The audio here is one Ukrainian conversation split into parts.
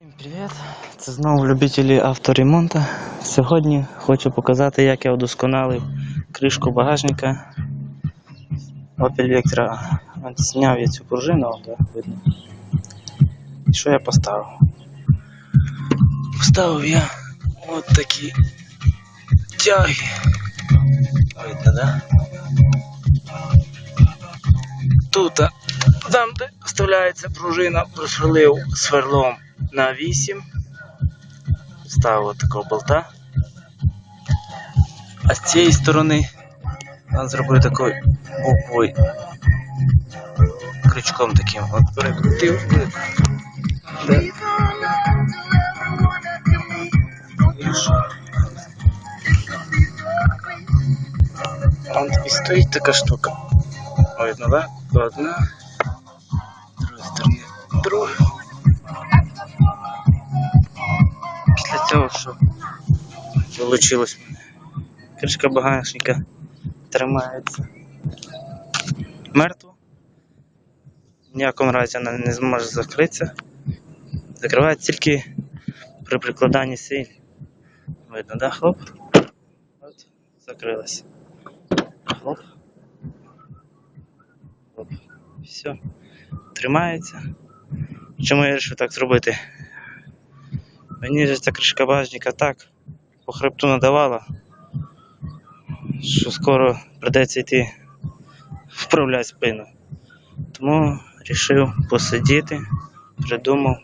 Всім привіт! Це знову любителі авторемонту. Сьогодні хочу показати, як я удосконалив кришку багажника Opel Vectra. Зняв я цю пружину, да, видно. І що я поставив? Поставив я от такі тяги. Видно, да? Тут, там, де вставляється пружина, просверлив сверлом на 8. Ставив такого болта. А з цієї сторони я зробив такий буквою крючком таким. От перекрутив. Да. І що? Вон і стоїть така штука. Видно, да? Одна. З другої сторони друга. Цього, що вийшло. Кришка багажника тримається. Мертво. В ніякому разі вона не зможе закритися. Закривається тільки при прикладанні силь. Видно, да? Хлоп. От, закрилась. Хлоп. Хлоп. Все. Тримається. Чому я вирішив так зробити? Мені ж ця кришка багажника так по хребту надавала, що скоро придеться йти вправляти спину. Тому вирішив посидіти, придумав.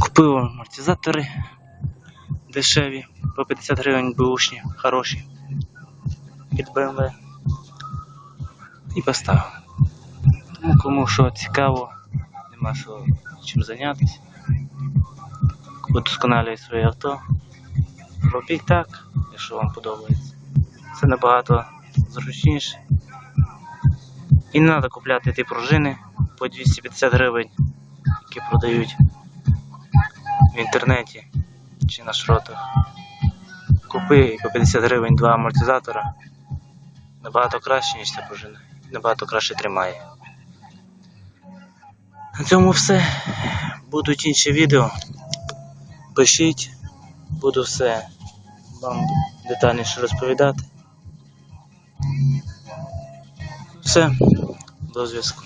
Купив амортизатори дешеві, по 50 гривень бушні, хороші від BMW і поставив. Тому кому що цікаво, нема що чим зайнятися удосконалює своє авто. Робіть так, якщо вам подобається. Це набагато зручніше. І не треба купляти ті пружини по 250 гривень, які продають в інтернеті чи на шротах. Купи по 50 гривень два амортизатора. Набагато краще, ніж ця пружина. Набагато краще тримає. На цьому все. Будуть інші відео. Пишіть, буду все вам детальніше розповідати. Все, до зв'язку.